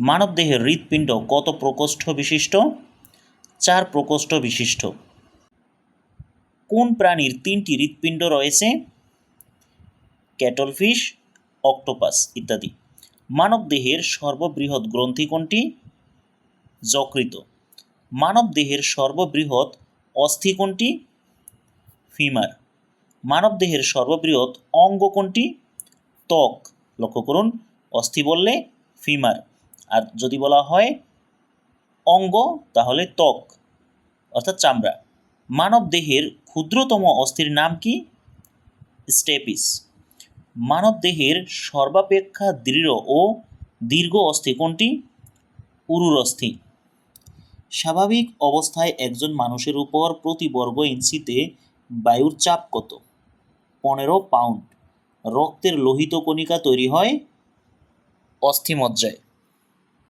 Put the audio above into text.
মানবদেহের হৃৎপিণ্ড কত প্রকোষ্ঠ বিশিষ্ট? চার প্রকোষ্ঠ বিশিষ্ট। কোন প্রাণীর তিনটি হৃৎপিণ্ড রয়েছে? ক্যাটলফিশ অক্টোপাস ইত্যাদি। মানবদেহের সর্ববৃহৎ গ্রন্থি কোনটি? যকৃত মানবদেহের সর্ববৃহৎ অস্থি কোনটি? ফিমার। মানবদেহের সর্ববৃহৎ অঙ্গ কোনটি? ত্বক। লক্ষ্য করুন, অস্থি বললে ফিমার। আর যদি বলা হয় অঙ্গ, তাহলে ত্বক, অর্থাৎ চামড়া। মানব দেহের ক্ষুদ্রতম অস্থির নাম কি? স্টেপিস। মানবদেহের সর্বাপেক্ষা দৃঢ় ও দীর্ঘ অস্থি কোনটি? উরুর অস্থি। স্বাভাবিক অবস্থায় একজন মানুষের উপর প্রতি বর্গ ইঞ্চিতে বায়ুর চাপ কত? পনেরো পাউন্ড। রক্তের লোহিত কণিকা তৈরি হয় অস্থিমজ্জায়।